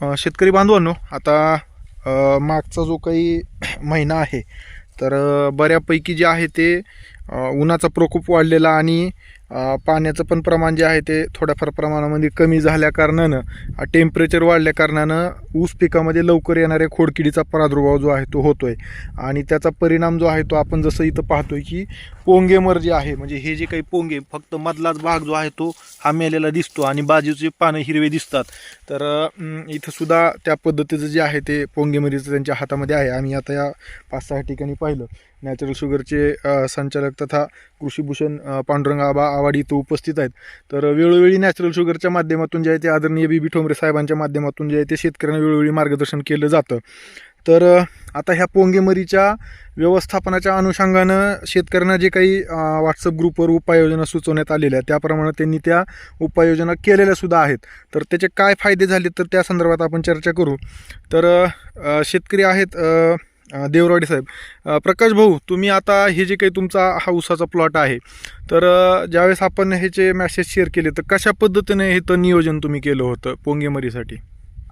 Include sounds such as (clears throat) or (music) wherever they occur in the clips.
शेतकरी बांधवांनो आता मागचा जो काही (clears throat) महिना आहे तर बऱ्यापैकी जे आहे ते उन्हाचा प्रकोप वाढलेला आणि पाण्याचं पण प्रमाण जे आहे ते थोड्याफार प्रमाणामध्ये कमी झाल्याकारणानं टेम्परेचर वाढल्याकारणानं ऊस पिकामध्ये लवकर येणाऱ्या खोडकिडीचा प्रादुर्भाव जो आहे तो होतोय. आणि त्याचा परिणाम जो आहे तो आपण जसं इथं पाहतोय की पोंगेमर जे आहे म्हणजे हे जे काही पोंगे फक्त मधलाच भाग जो आहे तो हा मेलेला दिसतो आणि बाजूचे पानं हिरवे दिसतात. तर इथंसुद्धा इथं सुद्धा त्या पद्धतीचं जे आहे ते पोंगेमरीचं त्यांच्या हातामध्ये आहे. आम्ही आता या पाच सहा ठिकाणी पाहिलं. नॅचरल शुगरचे संचालक तथा कृषीभूषण पांडुरंग आबा आवाडी इथं उपस्थित आहेत. तर वेळोवेळी नॅचरल शुगरच्या माध्यमातून जे आहे ते आदरणीय बी बी ठोंबरे साहेबांच्या माध्यमातून जे आहे ते शेतकऱ्यांना वेळोवेळी मार्गदर्शन केलं जातं. तर आता ह्या पोंगेमरीच्या व्यवस्थापनाच्या अनुषंगानं शेतकऱ्यांना जे काही व्हॉट्सअप ग्रुपवर उपाययोजना सुचवण्यात आलेल्या त्याप्रमाणे त्यांनी त्या उपाययोजना केलेल्या सुद्धा आहेत. तर त्याचे काय फायदे झाले तर त्या संदर्भात आपण चर्चा करू. तर शेतकरी आहेत देवराडे साहेब. प्रकाश भाऊ तुम्ही आता हे जे काही तुमचा हा उसाचा प्लॉट आहे तर ज्यावेळेस आपण ह्याचे मॅसेज शेअर केले तर कशा पद्धतीने हे तर नियोजन तुम्ही केलं होतं पोंगेमरीसाठी?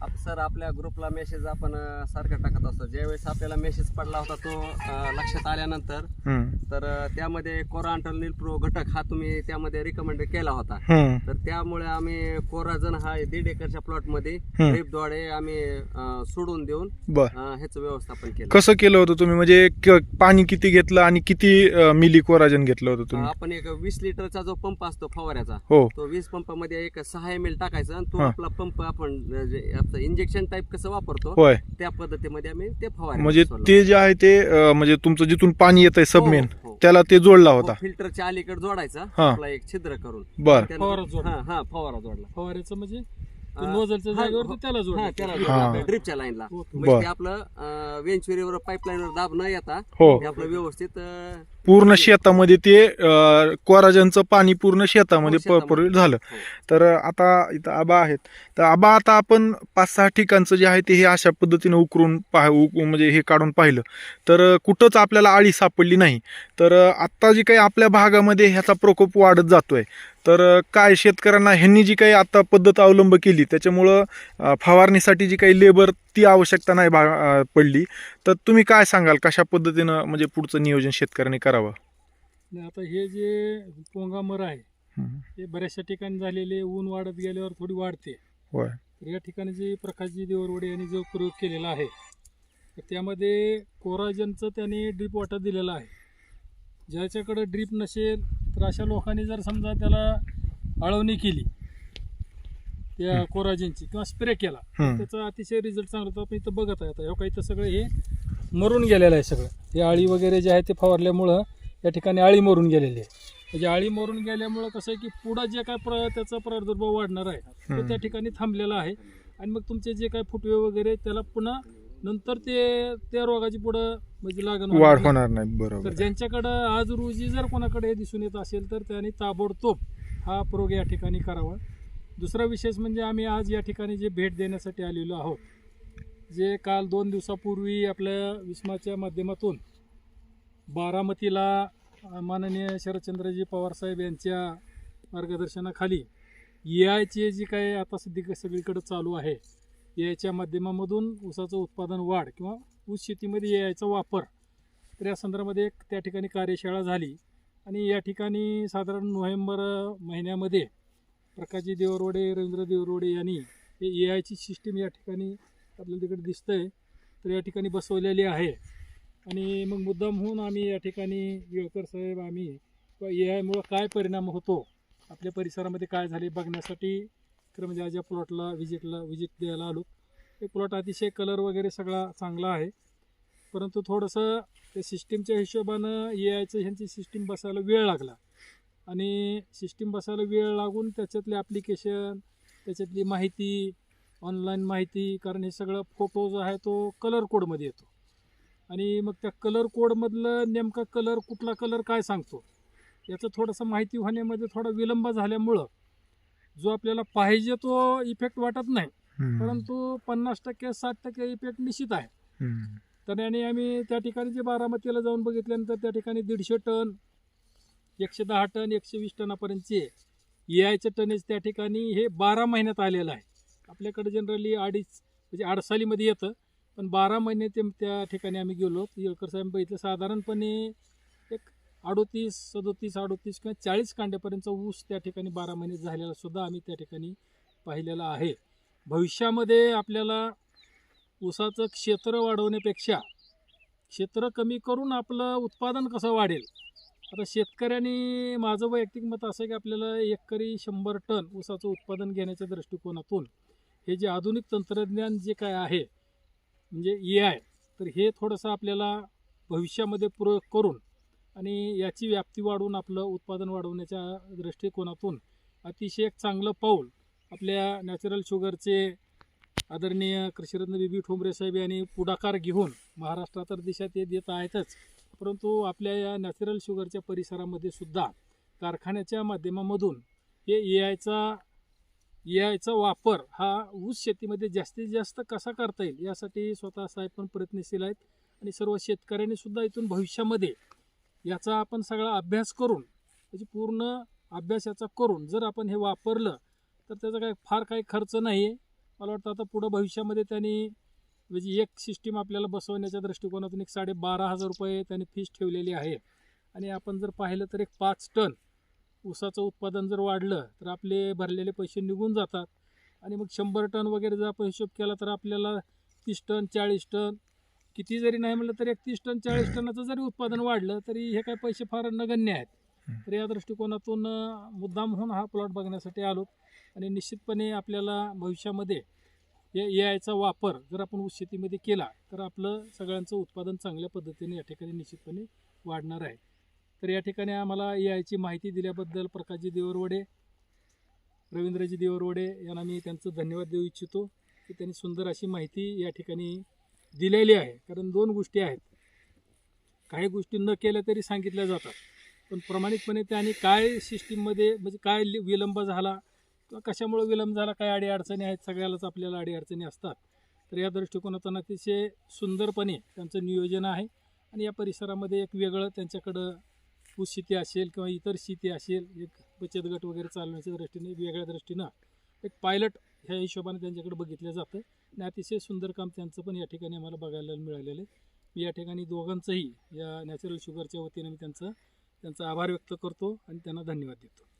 आप सर आपल्या ग्रुपला मेसेज आपण अ, सारखं टाकत असतो. ज्यावेळेस आपल्याला मेसेज पडला होता तो अ, लक्षात आल्यानंतर हम्म, तर अ, त्यामध्ये कोरांटल निलप्रो घटक हा तुम्ही त्यामध्ये रिकमेंड केला होता. हम्म, तर त्यामुळे आम्ही कोराजन हा दीड एकरच्या प्लॉटमध्ये हम्म. ड्रिपद्वारे आम्ही अ, सोडून देऊन बर. अ, ह्याचं व्यवस्थापन केलं. कसं केलं होतं तुम्ही? म्हणजे क- पाणी किती घेतलं आणि किती अ, मिली कोराजन घेतलं होतं तुम्ही? आपण एक वीस लिटरचा जो पंप असतो फवाऱ्याचा हो. तो वीस पंपामध्ये एक सहा एम एल टाकायचा आणि तो हा. आपला पंप आपण अ, जे आपलं इंजेक्शन टाईप कसं वापरतो होय त्या पद्धतीमध्ये आम्ही ते फवारे म्हणजे ते जे आहे ते अ, म्हणजे तुमचं जिथून पाणी येत आहे सबमेन हो, हो. त्याला ते जोडला होता फिल्टरच्या अलीकडे जोडायचा हा. आपला एक छिद्र करून बर फवारा जोडला. हा हा फवारा जोडला फवाऱ्याचं म्हणजे हा, नोझलच्या हा, जागेवर हो. त्याला हा जोड त्याला हा. ड्रिपच्या लाईनला ओके. बर. म्हणजे ते आपलं वेंचुरीवर पाईपलाईनवर दाब न येता हो ते आपलं व्यवस्थित अं, पूर्ण शेतामध्ये ते अ, कोराजनचं पाणी पूर्ण शेतामध्ये हो, शेतामध्ये. झालं. हो. तर आता इथं आबा आहेत. तर आबा आता आपण पाच सहा ठिकाणचं जे आहे ते हे अशा पद्धतीने उकरून पाह उक- म्हणजे हे काढून पाहिलं. तर कुठंच आपल्याला आळी सापडली नाही. तर आत्ता जी काही आपल्या भागामध्ये ह्याचा प्रकोप वाढत जातोय. तर काय शेतकऱ्यांना ह्यांनी जी काही आता पद्धत अवलंब केली त्याच्यामुळं अ, फवारणीसाठी जी काही लेबर ती आवश्यकता नाही अ, पडली. तर तुम्ही काय सांगाल? कशा पद्धतीनं म्हणजे पुढचं नियोजन शेतकऱ्यांनी करावं? आता हे जे पोंगा मर आहे. हे बऱ्याचशा ठिकाणी झालेले ऊन वाढत गेल्यावर थोडी वाढते. होय. तर या ठिकाणी जे प्रकाशजी देवरवडे यांनी जो प्रयोग केलेला आहे तर त्यामध्ये कोराजनचं त्यांनी ड्रीप वॉटर दिलेलं आहे. ज्याच्याकडे ड्रीप नसेल तर अशा लोकांनी जर समजा त्याला अळवणी केली त्या कोराजनची किंवा स्प्रे केला. हम्म. त्याचा अतिशय रिझल्ट चांगला होता. आपण इथं बघत आहे आता काही तर सगळं हे मरून गेलेलं आहे सगळं. हे आळी वगैरे जे आहे ते फवारल्यामुळं या ठिकाणी आळी मरून गेलेली आहे. म्हणजे आळी मरून गेल्यामुळं कसं आहे की पुढं जे काय प्र त्याचा प्रादुर्भाव वाढणार आहे तो. त्या ठिकाणी थांबलेला आहे. आणि मग तुमचे जे काय फुटवे वगैरे त्याला पुन्हा नंतर ते त्या रोगाची पुढं म्हणजे लागण वाढ. होणार नाही. तर बरोबर ज्यांच्याकडं आज रोजी जर कोणाकडे हे दिसून येत असेल तर त्यांनी ताबडतोब हा प्रयोग या ठिकाणी करावा. दुसरा विशेष म्हणजे आम्ही आज या ठिकाणी जे भेट देण्यासाठी आलेलो आहोत जे काल दोन दिवसापूर्वी आपल्या विस्माच्या माध्यमातून बारामतीला माननीय शरदचंद्रजी पवारसाहेब यांच्या मार्गदर्शनाखाली ए आयची जी काय आता सध्या सगळीकडे चालू आहे ए आयच्या माध्यमामधून ऊसाचं उत्पादन वाढ किंवा ऊस शेतीमध्ये ए आयचा वापर तर या संदर्भामध्ये एक त्या ठिकाणी कार्यशाळा झाली. आणि या ठिकाणी साधारण नोव्हेंबर महिन्यामध्ये प्रकाशजी देवरोडे रवींद्र देवरोडे यांनी हे ए आयची सिस्टीम या ठिकाणी आपल्याला तिकडे दिसतंय. तर या ठिकाणी बसवलेली आहे. आणि मग मुद्दाम होऊन आम्ही या ठिकाणी येळकर साहेब आम्ही ए आयमुळं काय परिणाम होतो आपल्या परिसरामध्ये काय झाले बघण्यासाठी खरं म्हणजे आज या प्लॉटला व्हिजिटला व्हिजिट द्यायला आलो. ते प्लॉट अतिशय कलर वगैरे सगळा चांगला आहे. परंतु थोडंसं त्या सिस्टीमच्या हिशोबानं ए आयचं ह्यांची सिस्टीम बसायला वेळ लागला. आणि सिस्टीम बसायला वेळ लागून त्याच्यातले ॲप्लिकेशन त्याच्यातली माहिती ऑनलाईन माहिती कारण हे सगळं फोटो जो आहे तो कलर कोडमध्ये येतो आणि मग त्या कलर कोडमधलं नेमका कलर कुठला कलर काय सांगतो याचं थोडंसं माहिती होण्यामध्ये थोडा विलंब झाल्यामुळं जो आपल्याला पाहिजे तो इफेक्ट वाटत नाही. परंतु पन्नास टक्के साठ टक्के इफेक्ट निश्चित आहे. तर आणि आम्ही त्या ठिकाणी जे बारामतीला जाऊन बघितल्यानंतर त्या ठिकाणी दीडशे टन एकशे दहा टन एकशे वीस टनापर्यंतचे ए आयचं टनेज त्या ठिकाणी हे बारा महिन्यात आलेलं आहे. आपल्याकडे जनरली अडीच म्हणजे आडसालीमध्ये येतं. पण बारा महिने ते त्या ठिकाणी आम्ही गेलो. येळकर साहेब बघितलं साधारणपणे एक अडोतीस सदोतीस अडोतीस किंवा चाळीस कांड्यापर्यंतचा ऊस त्या ठिकाणी बारा महिने झालेला सुद्धा आम्ही त्या ठिकाणी पाहिलेला आहे. भविष्यामध्ये आपल्याला ऊसाचं क्षेत्र वाढवण्यापेक्षा क्षेत्र कमी करून आपलं उत्पादन कसं वाढेल आता शेतकऱ्यांनी माझं वैयक्तिक मत असं आहे की आपल्याला एकरी शंभर टन ऊसाचं उत्पादन घेण्याच्या दृष्टिकोनातून हे जे आधुनिक तंत्रज्ञान जे काय आहे म्हणजे ए आय तर हे थोडंसं आपल्याला भविष्यामध्ये प्रयोग करून आणि याची व्याप्ती वाढवून आपलं उत्पादन वाढवण्याच्या दृष्टिकोनातून अतिशय एक चांगलं पाऊल आपल्या नॅचरल शुगरचे आदरणीय कृषीरत्न बीबी ठोंबरे साहेब यांनी पुढाकार घेऊन महाराष्ट्रात तर दिशा ते देत आहेतच. परंतु आपल्या या नॅचरल शुगरच्या परिसरामध्ये सुद्धा कारखान्याच्या माध्यमामधून हे ए आयचा ए आयचा वापर हा ऊस शेतीमध्ये जास्तीत जास्त कसा करता येईल यासाठी स्वतः साहेब पण प्रयत्नशील आहेत. आणि सर्व शेतकऱ्यांनी सुद्धा इथून भविष्यामध्ये याचा आपण सगळा अभ्यास करून त्याची पूर्ण अभ्यास याचा करून जर आपण हे वापरलं तर त्याचा काही फार काही खर्च नाही आहे मला वाटतं आता पुढं भविष्यामध्ये त्यांनी म्हणजे एक सिस्टीम आपल्याला बसवण्याच्या दृष्टिकोनातून एक साडे बारा हजार रुपये त्याने फीस ठेवलेली आहे. आणि आपण जर पाहिलं तर एक पाच टन ऊसाचं उत्पादन जर वाढलं तर आपले भरलेले पैसे निघून जातात. आणि मग शंभर टन वगैरे जर आपण हिशोब केला तर आपल्याला तीस टन चाळीस टन किती जरी नाही म्हणलं तरी एक तीस टन चाळीस टनाचं जरी उत्पादन वाढलं तरी हे काय पैसे फार नगण्य आहेत. तर या दृष्टिकोनातून मुद्दाम होऊन हा प्लॉट बघण्यासाठी आलो आणि निश्चितपणे आपल्याला भविष्यामध्ये या ए आयचा वापर जर आपण ऊस शेतीमध्ये केला तर आपलं सगळ्यांचं उत्पादन चांगल्या पद्धतीने या ठिकाणी निश्चितपणे वाढणार आहे. तर या ठिकाणी आम्हाला ए आयची माहिती दिल्याबद्दल प्रकाशजी देवरवडे रवींद्रजी देवरवडे यांना मी त्यांचं धन्यवाद देऊ इच्छितो की त्यांनी सुंदर अशी माहिती या ठिकाणी दिलेली आहे. कारण दोन गोष्टी आहेत. काही गोष्टी न केल्या तरी सांगितल्या जातात. पण प्रामाणिकपणे त्यांनी काय सिस्टीममध्ये म्हणजे काय लि- विलंब झाला कशामुळे विलंब झाला? काय अडी अडचणी आहेत? सगळ्यालाच आपल्याला अडी अडचणी असतात. तर या दृष्टिकोनातून अतिशय सुंदरपणे त्यांचं नियोजन आहे आणि या परिसरामध्ये एक वेगळं त्यांच्याकडं ऊस शेती असेल किंवा इतर शेती असेल एक बचत गट वगैरे चालवण्याच्या दृष्टीने वेगळ्या दृष्टीनं एक पायलट ह्या हिशोबाने त्यांच्याकडे बघितलं जातं आणि अतिशय सुंदर काम त्यांचं पण या ठिकाणी आम्हाला बघायला मिळालेलं आहे. मी या ठिकाणी दोघांचंही या नॅचरल शुगरच्या वतीने मी त्यांचं त्यांचा आभार व्यक्त करतो आणि त्यांना धन्यवाद देतो.